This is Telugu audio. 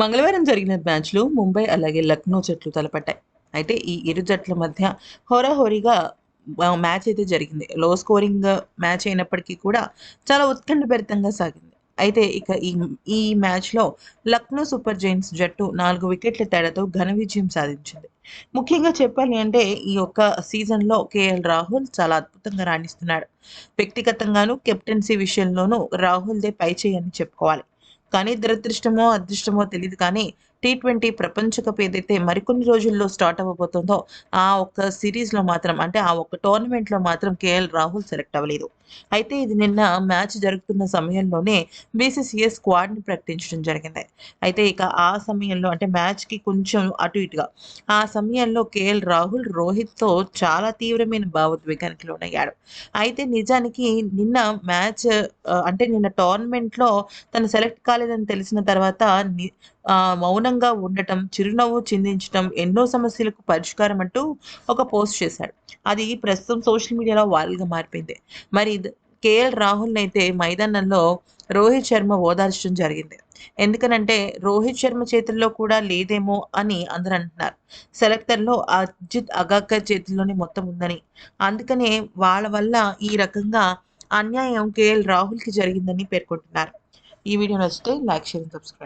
మంగళవారం జరిగిన మ్యాచ్లో ముంబై అలాగే లక్నో జట్లు తలపట్టాయి. అయితే ఈ ఇరు జట్ల మధ్య హోరాహోరీగా మ్యాచ్ అయితే జరిగింది. లో స్కోరింగ్ మ్యాచ్ అయినప్పటికీ కూడా చాలా ఉత్కంఠభరితంగా సాగింది. అయితే ఇక ఈ ఈ మ్యాచ్లో లక్నో సూపర్ జైంట్స్ జట్టు నాలుగు వికెట్ల తేడాతో ఘన విజయం సాధించింది. ముఖ్యంగా చెప్పాలి అంటే ఈ యొక్క సీజన్లో కేఎల్ రాహుల్ చాలా అద్భుతంగా రాణిస్తున్నాడు. వ్యక్తిగతంగాను కెప్టెన్సీ విషయంలోనూ రాహుల్దే పై చేయని చెప్పుకోవాలి. కానీ దురదృష్టమో అదృష్టమో తెలియదు కానీ టీ ట్వంటీ ప్రపంచ కప్ ఏదైతే మరికొన్ని రోజుల్లో స్టార్ట్ అవ్వబోతుందో ఆ ఒక్క సిరీస్లో మాత్రం అంటే ఆ ఒక్క టోర్నమెంట్లో మాత్రం కేఎల్ రాహుల్ సెలెక్ట్ అవ్వలేదు. అయితే ఇది నిన్న మ్యాచ్ జరుగుతున్న సమయంలోనే బీసీసీఏ స్క్వాడ్ని ప్రకటించడం జరిగింది. అయితే ఇక ఆ సమయంలో అంటే మ్యాచ్కి కొంచెం అటు ఇటుగా ఆ సమయంలో కేఎల్ రాహుల్ రోహిత్తో చాలా తీవ్రమైన భావోద్వేగానికి లోనయ్యాడు. అయితే నిజానికి నిన్న మ్యాచ్ అంటే నిన్న టోర్నమెంట్లో తను సెలెక్ట్ కాలేదని తెలిసిన తర్వాత మౌనంగా ఉండటం చిరునవ్వు చిందించటం ఎన్నో సమస్యలకు పరిష్కారం అంటూ ఒక పోస్ట్ చేశాడు. అది ప్రస్తుతం సోషల్ మీడియాలో వైరల్గా మారిపోయింది. మరి కేఎల్ రాహుల్ని అయితే మైదానంలో రోహిత్ శర్మ ఓదార్చడం జరిగింది. ఎందుకనంటే రోహిత్ శర్మ చేతుల్లో కూడా లేదేమో అని అందరూ అంటున్నారు. సెలెక్టర్లో అజిత్ అగాకర్ చేతుల్లోనే మొత్తం ఉందని. అందుకనే వాళ్ళ వల్ల ఈ రకంగా అన్యాయం కేఎల్ రాహుల్కి జరిగిందని పేర్కొంటున్నారు. ఈ వీడియో నచ్చితే లైక్ షేర్ సబ్స్క్రైబ్.